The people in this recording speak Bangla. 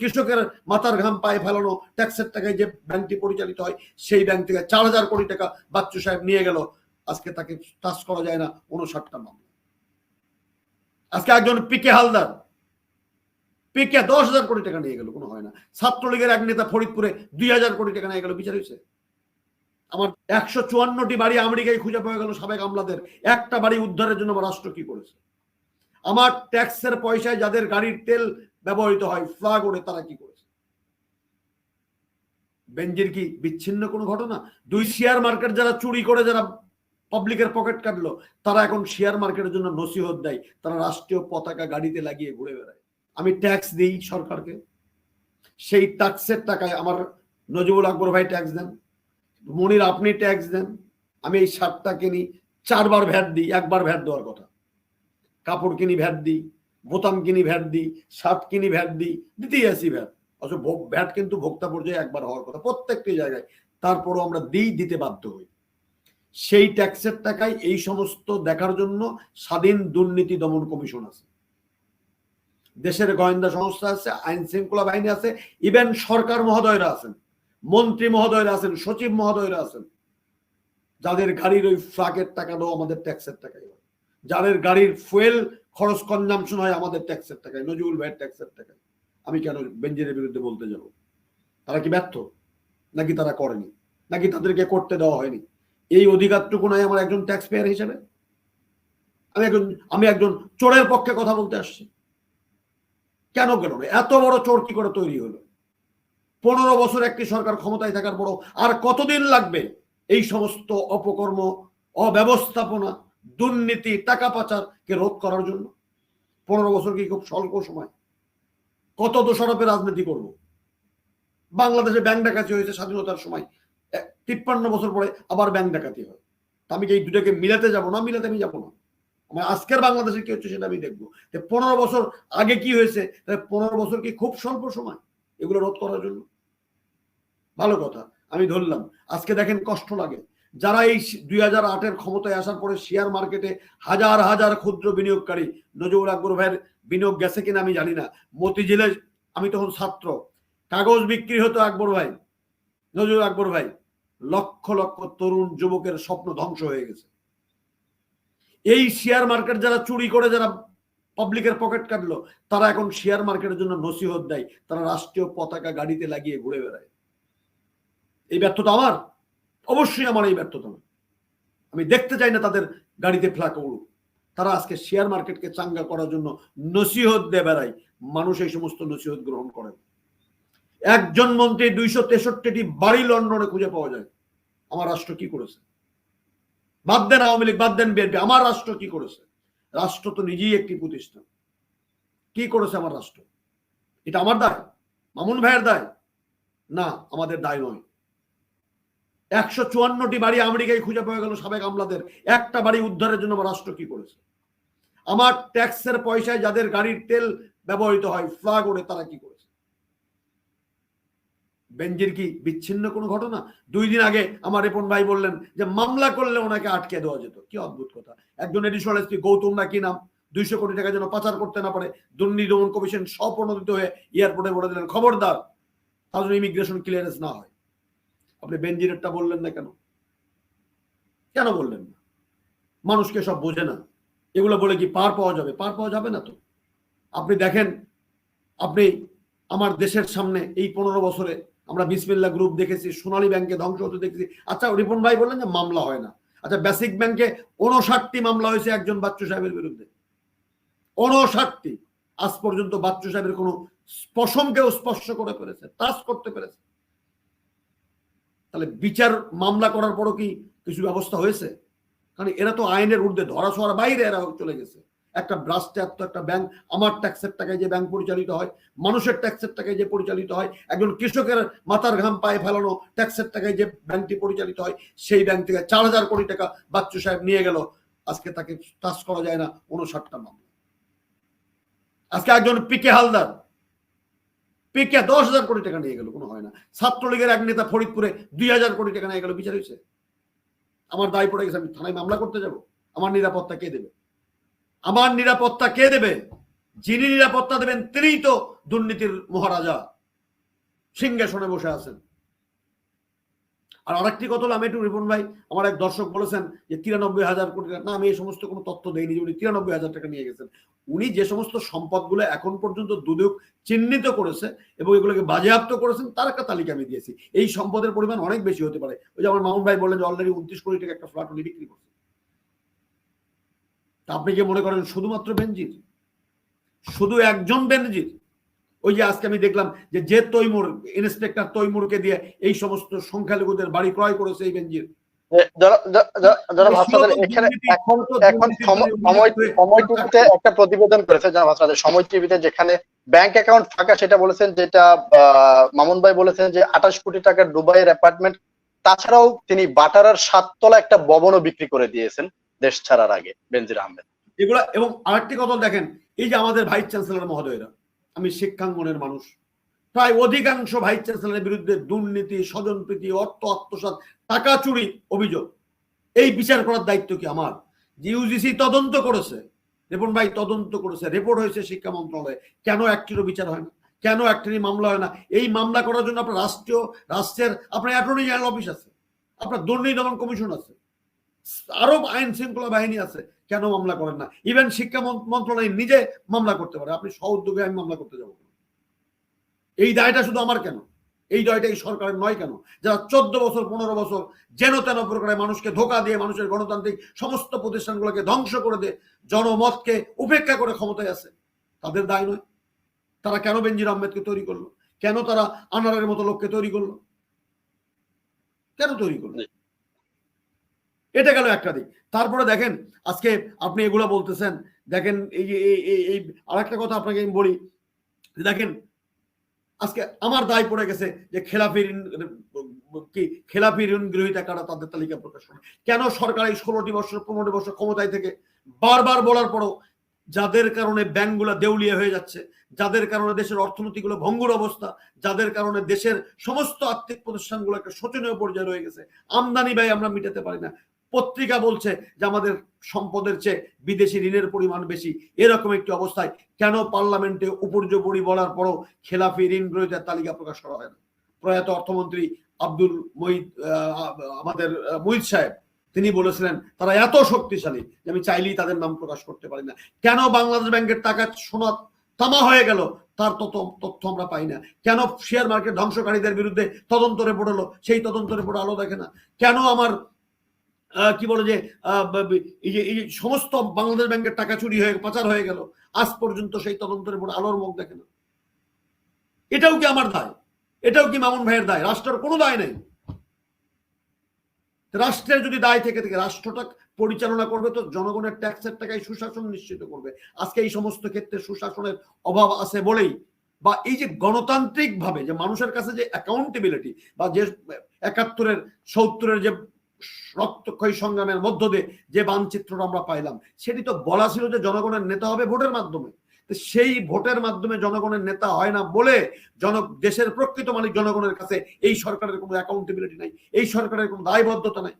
কৃষকের মাথার ঘাম পায়ে ফেলানো ট্যাক্সের টাকায় যে ব্যাংকটি পরিচালিত হয়, সেই ব্যাংক থেকে চার হাজার কোটি টাকা বাচ্চু সাহেব নিয়ে গেল। আজকে তাকে টাচ করা যায় না উনষাটটা মামলা। আজকে একজন পিকে হালদার পিকে দশ হাজার কোটি টাকা নিয়ে গেল, কোনো হয় না। ছাত্রলীগের এক নেতা ফরিদপুরে দুই হাজার কোটি টাকা নিয়ে গেল, বিচার হয়েছে। আমার একশো চুয়ান্নটি বাড়ি আমেরিকায় খুঁজে পাওয়া গেল সাবেক আমলাদের, একটা বাড়ি উদ্ধারের জন্য আমার রাষ্ট্র কি করেছে? আমার ট্যাক্সের পয়সায় যাদের গাড়ির তেল ব্যবহৃত হয় ফ্লাগ ওড়ে তারা কি করেছে? বেঞ্জির কি বিচ্ছিন্ন কোনো ঘটনা? দুই শেয়ার মার্কেট যারা চুরি করে, যারা পাবলিকের পকেট কাটলো, তারা এখন শেয়ার মার্কেটের জন্য নসিহত দেয়। তারা রাষ্ট্রীয় পতাকা গাড়িতে লাগিয়ে ঘুরে বেড়ায়। আমি ট্যাক্স দিই সরকারকে। সেই ট্যাক্সের টাকায় আমার নজিবুল আকবর ভাই ট্যাক্স দেন। মনির, আপনি ট্যাক্স দেন। আমি এই শার্টটা কিনি, চারবার ভ্যাট দিই, একবার ভ্যাট দেওয়ার কথা। কাপড় কিনি, ভ্যাট দিই। বোতাম কিনি ভ্যাট দিই শার্ট কিনি ভ্যাট দিই দিতেই আসি ভ্যাট অথচ ভ্যাট কিন্তু ভোক্তা পর্যায়ে একবার হওয়ার কথা। প্রত্যেকটি জায়গায় তারপরও আমরা দিই দিতে বাধ্য হই। সেই ট্যাক্সের টাকায় এই সমস্ত দেখার জন্য স্বাধীন দুর্নীতি দমন কমিশন আছে। দেশের গোয়েন্দা সংস্থা আছে, আইন শৃঙ্খলা বাহিনী আছে, ইভেন সরকার মহোদয়রা আছেন, মন্ত্রী মহোদয়রা আছেন, সচিব মহোদয়রা আছেন। যাদের গাড়ির ওই ফ্লাগের টাকাটাও আমাদের ট্যাক্সের টাকায় হয় যাদের গাড়ির ফুয়েল খরচ কনজামশন হয় আমাদের ট্যাক্সের টাকায় নজরুল ভাইয়ের ট্যাক্সের টাকায়। আমি কেন বেঞ্জিনের বিরুদ্ধে বলতে যাব? তারা কি ব্যর্থ? নাকি তারা করেনি? নাকি তাদেরকে করতে দেওয়া হয়নি? এই অধিকারটুকু নয় আমার একজন ট্যাক্স পেয়ার হিসেবে? আমি একজন আমি একজন চোরের পক্ষে কথা বলতে আসছি। কেন কেন এত বড় চোর কি করে তৈরি হলো? পনেরো বছর একটি সরকার ক্ষমতায় থাকার পরও আর কতদিন লাগবে? এই সমস্ত অপকর্ম, অব্যবস্থাপনা দুর্নীতি, টাকা পাচারকে রোধ করার জন্য। পনেরো বছর কি খুব স্বল্প সময়? কত দোষারোপে রাজনীতি করব? বাংলাদেশে ব্যাংক ডাকাতি হয়েছে স্বাধীনতার সময়। তিপ্পান্ন বছর পরে আবার ব্যাংক ডাকাতি হয়। আমি এই দুটাকে মিলাতে যাব না, মিলাতে আমি যাব না। আমার আজকের বাংলাদেশে কি হচ্ছে সেটা আমি দেখব। পনেরো বছর আগে কি হয়েছে? পনেরো বছর কি খুব স্বল্প সময় এগুলো রোধ করার জন্য? ভালো কথা, আমি ধরলাম। আজকে দেখেন কষ্ট লাগে। যারা এই দুই হাজার আটের ক্ষমতায় আসার পরে শেয়ার মার্কেটে হাজার হাজার ক্ষুদ্র বিনিয়োগকারী, নজরুল আকবর ভাইয়ের বিনিয়োগ গেছে কিনা আমি জানি না। মতিঝিলে আমি তখন ছাত্র। কাগজ বিক্রি হতো আকবর ভাই, নজরুল আকবর ভাই। লক্ষ লক্ষ তরুণ যুবকের স্বপ্ন ধ্বংস হয়ে গেছে। এই শেয়ার মার্কেট যারা চুরি করে, যারা পাবলিকের পকেট কাটলো, তারা এখন শেয়ার মার্কেটের জন্য নসিহত দেয়। তারা রাষ্ট্রীয় পতাকা গাড়িতে লাগিয়ে ঘুরে বেড়ায়। এই ব্যর্থতা আমার? অবশ্যই আমার এই ব্যর্থতা আমি দেখতে চাই না তাদের গাড়িতে ফ্ল্যাগ উড়ুক। তারা আজকে শেয়ার মার্কেটকে চাঙ্গা করার জন্য নসিহত দিয়ে বেড়ায়। মানুষ এই সমস্ত নসিহত গ্রহণ করে একজন মন্ত্রী দুইশো তেষট্টিটি বাড়ি লন্ডনে খুঁজে পাওয়া যায়। আমার রাষ্ট্র কি করেছে? বাদ দেন আওয়ামী লীগ, বাদ দেন বিএনপি। আমার রাষ্ট্র কি করেছে? রাষ্ট্র তো নিজেই একটি প্রতিষ্ঠান। কি করেছে আমার রাষ্ট্র? এটা আমার দায়? মামুন ভাইয়ের দায়? না, আমাদের দায় নয়। একশো চুয়ান্নটি বাড়ি আমেরিকায় খুঁজে পাওয়া গেল সাবেক আমলাদের। একটা বাড়ি উদ্ধারের জন্য রাষ্ট্র কি করেছে? আমার ট্যাক্সের পয়সায় যাদের গাড়ির তেল ব্যবহৃত হয় ফ্লাগ ওড়ে, তারা কি করেছে? বেঞ্জির কি বিচ্ছিন্ন কোনো ঘটনা? দুই দিন আগে আমার রেপন ভাই বললেন যে, মামলা করলে ওনাকে আটকে দেওয়া যেত। কি অদ্ভুত কথা। একজন এডিশনাল এসপি গৌতম না কি নাম? দুইশো কোটি টাকা যেন পাচার করতে না পারে, দুর্নীতি দমন কমিশন স্বপ্রণোদিত হয়ে এয়ারপোর্টে বলে দিলেন, খবরদার তার জন্য ইমিগ্রেশন ক্লিয়ারেন্স না হয়। আপনি বেঞ্জিরেরটা বললেন না কেন? কেন বললেন না? মানুষকে সব বোঝে না। এগুলো বলে কি পার পাওয়া যাবে? পার পাওয়া যাবে না তো। আপনি দেখেন, আপনি আমার দেশের সামনে এই পনেরো বছরে আমরা বিসমিল্লা গ্রুপ দেখেছি, সোনালী ব্যাংকে ধ্বংস হতে দেখেছি। আচ্ছা রিপন ভাই বললেন যে মামলা হয় না। আচ্ছা বেসিক ব্যাংকে উনষাটটি মামলা হয়েছে একজন বাচ্চু সাহেবের বিরুদ্ধে। উনষাটটি আজ পর্যন্ত বাচ্চু সাহেবের কোনো স্পশমকেও স্পর্শ করে পেরেছে টাচ করতে পেরেছে তাহলে বিচার মামলা করার পরও কি কিছু ব্যবস্থা হয়েছে? কারণ এরা তো আইনের ঊর্ধ্বে ধরা ছোঁয়ার বাইরে এরা চলে গেছে। একটা তো একটা ব্যাংক, আমার ট্যাক্সের টাকায় যে ব্যাংক পরিচালিত হয়, মানুষের ট্যাক্সের টাকায় যে পরিচালিত হয়, একজন কৃষকের মাথার ঘাম পায়ে ফেলানো ট্যাক্সের টাকায় যে ব্যাংকটি পরিচালিত হয়, সেই ব্যাংক থেকে চার হাজার কোটি টাকা বাচ্চু সাহেব নিয়ে গেল। আজকে তাকে টাচ করা যায় না উনষাটটা মামলা। আজকে একজন পিকে হালদার পিকে দশ হাজার কোটি টাকা নিয়ে গেল, কোনো হয় না। ছাত্রলীগের এক নেতা ফরিদপুরে দুই হাজার কোটি টাকা নিয়ে গেল, বিচার হয়েছে। আমার দায় পড়ে গেছে, আমি থানায় মামলা করতে যাব। আমার নিরাপত্তা কে দেবে? আমার নিরাপত্তা কে দেবে? যিনি নিরাপত্তা দেবেন, তিনিই তো দুর্নীতির মহারাজা। সিংহাসনে বসে আছেন। আর আরেকটি কথা হলো, আমি একটু রিপন ভাই, আমার এক দর্শক বলেছেন যে তিরানব্বই হাজার কোটি টাকা না, আমি এই সমস্ত কোনো তথ্য দেইনি যে উনি তিরানব্বই হাজার টাকা নিয়ে গেছেন। উনি যে সমস্ত সম্পদগুলো এখন পর্যন্ত দুদক চিহ্নিত করেছে এবং এগুলোকে বাজেয়াপ্ত করেছেন, তার একটা তালিকা আমি দিয়েছি। এই সম্পদের পরিমাণ অনেক বেশি হতে পারে। ওই যে আমার মামুন ভাই বললেন যে অলরেডি উনত্রিশ কোটি টাকা একটা ফ্ল্যাট উনি বিক্রি করছে তা আপনি কি মনে করেন শুধুমাত্র বেনজির? শুধু একজন বেনজির? ওই যে আজকে আমি দেখলাম যে যে তৈমুর ইন্সপেক্টর তৈমুরকে দিয়ে এই সমস্ত সংখ্যালঘুদের বাড়ি ক্রয় করেছে এই একটা প্রতিবেদন করেছে সময় টিভিতে যেখানে ব্যাংক অ্যাকাউন্ট ফাঁকা সেটা বলেছেন যেটা আহ, মামুন ভাই বলেছেন যে আঠাশ কোটি টাকার দুবাইয়ের অ্যাপার্টমেন্ট তাছাড়াও তিনি বাটারার সাততলা একটা ভবনও বিক্রি করে দিয়েছেন দেশ ছাড়ার আগে বেনজির আহমেদ। এগুলা এবং আরেকটি কথা দেখেন এই যে আমাদের ভাইস চ্যান্সেলর মহোদয়রা আমি শিক্ষাঙ্গনের মানুষ। প্রায় অধিকাংশ ভাইস চ্যান্সেলরের বিরুদ্ধে দুর্নীতি, স্বজনপ্রীতি, অর্থ, আত্মসাৎ, টাকা চুরি অভিযোগ। এই বিচার করার দায়িত্ব কি আমার? যে ইউজিসি তদন্ত করেছে, রিপন ভাই তদন্ত করেছে রিপোর্ট হয়েছে শিক্ষা মন্ত্রণালয়ে। কেন একটিরও বিচার হয় না? কেন একটিরই মামলা হয় না? এই মামলা করার জন্য আপনার রাষ্ট্রীয়, রাষ্ট্রের, আপনার অ্যাটর্নি জেনারেল অফিস আছে, আপনার দুর্নীতি দমন কমিশন আছে, আরও আইন শৃঙ্খলা বাহিনী আছে। কেন মামলা করেন না? ইভেন শিক্ষা মন্ত্রণালয় নিজে মামলা করতে পারে। আপনি সহ উদ্যোগে আমি মামলা করতে যাব এই দায়টা শুধু আমার কেন? এই দায়টা এই সরকারের নয় কেন? যারা চোদ্দ বছর, পনেরো বছর যেন তেন প্রকারে মানুষকে ধোকা দিয়ে মানুষের গণতান্ত্রিক সমস্ত প্রতিষ্ঠানগুলোকে ধ্বংস করে দিয়ে জনমতকে উপেক্ষা করে ক্ষমতায় আছে তাদের দায় নয়। তারা কেন বেনজির আহমেদকে তৈরি করল? কেন তারা আনারের মতো লোককে তৈরি করল? কেন তৈরি করল। এটা গেল একটা দিক। তারপরে দেখেন, আজকে আপনি এগুলো বলতেছেন, দেখেন এই যে, এই- আর একটা কথা আপনাকে আমি বলি, দেখেন, আজকে আমার দায় পড়ে গেছে যে খেলাফি ঋণ কি খেলাফি ঋণ গ্রহীতা কারা তাদের তালিকা প্রকাশ করে। কেন সরকার এই ষোলোটি বছর, পনেরোটি বছর ক্ষমতায় থেকে বারবার বলার পরও যাদের কারণে ব্যাংকগুলো দেউলিয়া হয়ে যাচ্ছে, যাদের কারণে দেশের অর্থনীতিগুলো ভঙ্গুর অবস্থা, যাদের কারণে দেশের সমস্ত আর্থিক প্রতিষ্ঠানগুলো একটা শোচনীয় পর্যায়ে রয়ে গেছে, আমদানি ব্যয় আমরা মিটাতে পারি না। পত্রিকা বলছে যে আমাদের সম্পদের চেয়ে বিদেশি ঋণের পরিমাণ বেশি। এরকম একটি অবস্থায় কেন পার্লামেন্টে উপর্যুপরি বলার পরও খেলাফি ঋণ গ্রহীতার তালিকা প্রকাশ করা হয় না? প্রয়াত অর্থমন্ত্রী আব্দুল মহিদ আমাদের মহিদ সাহেব, তিনি বলেছিলেন, তারা এত শক্তিশালী যে আমি চাইলেই তাদের নাম প্রকাশ করতে পারি না। কেন বাংলাদেশ ব্যাংকের টাকা সোনা তামা হয়ে গেল? তার তত, তথ্য আমরা পাই না। কেন শেয়ার মার্কেট ধ্বংসকারীদের বিরুদ্ধে তদন্ত রিপোর্ট হলো সেই তদন্ত রিপোর্ট আলো দেখে না। কেন আমার কি বলে যে এই যে, এই সমস্ত বাংলাদেশ ব্যাংকের টাকা চুরি হয়ে, পাচার হয়ে গেল, আজ পর্যন্ত সেই তদন্তের রিপোর্ট আলোর মুখ দেখে না। এটাও কি আমার দায়? এটাও কি মামুন ভাইয়ের দায়? রাষ্ট্রের কোনো দায় নেই। রাষ্ট্রের যদি দায় থেকে থাকে, রাষ্ট্রটা পরিচালনা করবে তো জনগণের ট্যাক্সের টাকায় সুশাসন নিশ্চিত করবে। আজকে এই সমস্ত ক্ষেত্রে সুশাসনের অভাব আছে বলেই বা এই যে গণতান্ত্রিক ভাবে যে মানুষের কাছে যে অ্যাকাউন্টেবিলিটি বা যে একাত্তরের, সত্তরের যে রক্তক্ষয়ী সংগ্রামের মধ্য দিয়ে যে বানচিত্রটা আমরা পাইলাম, সেটি তো বলা ছিল যে জনগণের নেতা হবে ভোটের মাধ্যমে। সেই ভোটের মাধ্যমে জনগণের নেতা হয় না বলে জন দেশের প্রকৃত মালিক জনগণের কাছে এই সরকারের কোনো অ্যাকাউন্টেবিলিটি নাই, এই সরকারের কোনো দায়বদ্ধতা নাই।